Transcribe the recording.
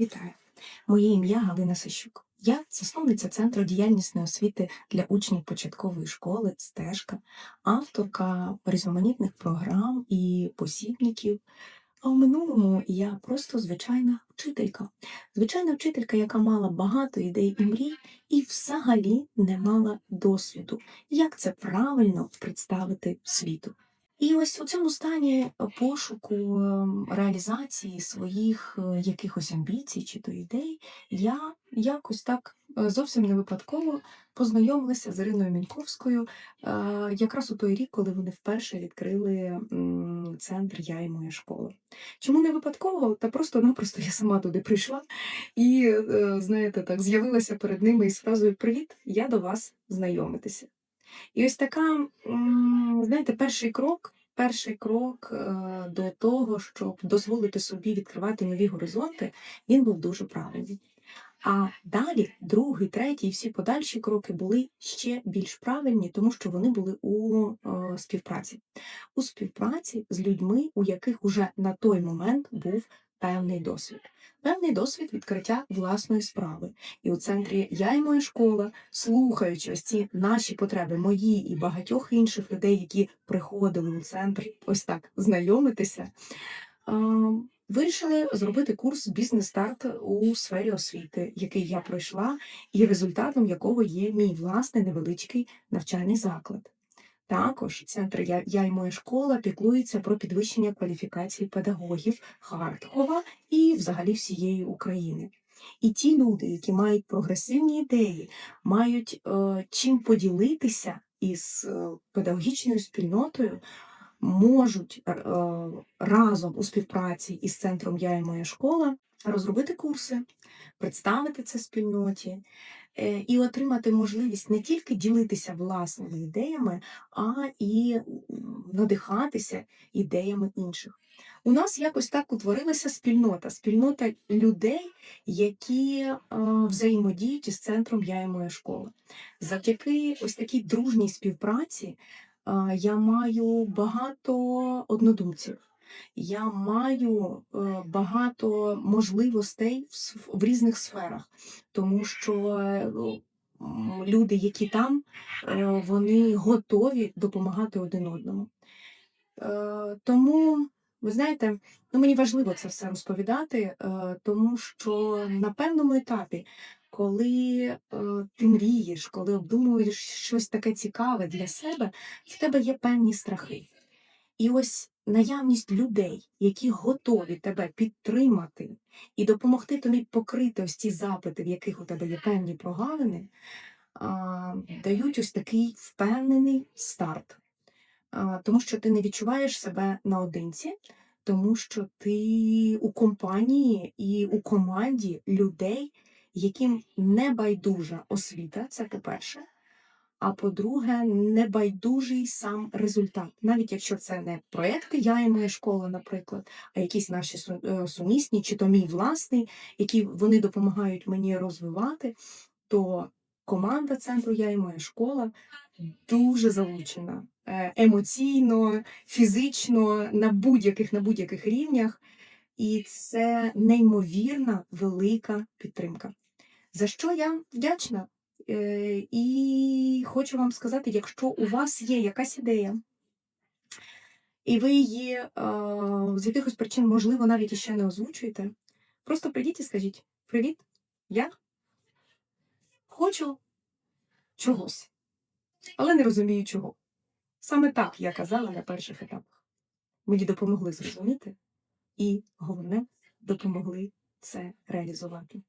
Вітаю! Моє ім'я Галина Сищук. Я засновниця Центру діяльнісної освіти для учнів початкової школи Стежка, авторка різноманітних програм і посібників. А в минулому я просто звичайна вчителька. Звичайна вчителька, яка мала багато ідей і мрій, і взагалі не мала досвіду, як це правильно представити світу. І ось у цьому стані пошуку ем, реалізації своїх е, якихось амбіцій чи то ідей, я якось так е, зовсім не випадково познайомилася з Іриною Міньковською е, якраз у той рік, коли вони вперше відкрили центр Я і моя школа. Чому не випадково? Та просто-напросто я сама туди прийшла і, е, знаєте, так з'явилася перед ними із фразою Привіт, я до вас знайомитися. І ось така, знаєте, перший крок, перший крок е, до того, щоб дозволити собі відкривати нові горизонти, він був дуже правильний. А далі, другий, третій і всі подальші кроки були ще більш правильні, тому що вони були у е, співпраці. У співпраці з людьми, у яких уже на той момент був певний досвід. Певний досвід відкриття власної справи. І у центрі Я і моя школа, слухаючи ось ці наші потреби, мої і багатьох інших людей, які приходили у центр ось так знайомитися, вирішили зробити курс бізнес-старт у сфері освіти, який я пройшла, і результатом якого є мій власний невеличкий навчальний заклад. Також центр я, я і моя школа піклується про підвищення кваліфікації педагогів Харкова і взагалі всієї України. І ті люди, які мають прогресивні ідеї, мають е, чим поділитися із е, педагогічною спільнотою, можуть е, разом у співпраці із центром Я і моя школа розробити курси, представити це спільноті е, і отримати можливість не тільки ділитися власними ідеями, а і надихатися ідеями інших. У нас якось так утворилася спільнота, спільнота людей, які е, взаємодіють із центром Я і моя школа. Завдяки ось такій дружній співпраці я маю багато однодумців. Я маю е, багато можливостей в, різних сферах, тому що е, люди, які там, е, вони готові допомагати один одному. Тому, ви знаєте, ну мені важливо це все розповідати, тому що на певному етапі, коли е, ти мрієш, коли обдумуєш щось таке цікаве для себе, в тебе є певні страхи. І ось наявність людей, які готові тебе підтримати і допомогти тобі покрити ось ці запити, в яких у тебе є певні прогалини, а, дають ось такий впевнений старт. Тому що ти не відчуваєш себе наодинці, тому що ти у компанії і у команді людей, яким не байдужа освіта, це по-перше. А по-друге, небайдужий сам результат. Навіть якщо це не проекти Я і моя школа, наприклад, а якісь наші е, сумісні, чи то мій власний, які вони допомагають мені розвивати, то команда центру Я і моя школа дуже залучена е, емоційно, фізично, на будь-яких на будь-яких рівнях. І це неймовірна велика підтримка. За що я вдячна. Е, І хочу вам сказати, якщо у вас є якась ідея, і ви її е, з якихось причин, можливо, навіть іще не озвучуєте, просто прийдіть і скажіть: Привіт, я хочу чогось, але не розумію чого. Саме так я казала на перших етапах. Мені допомогли зрозуміти, і головне, допомогли це реалізувати.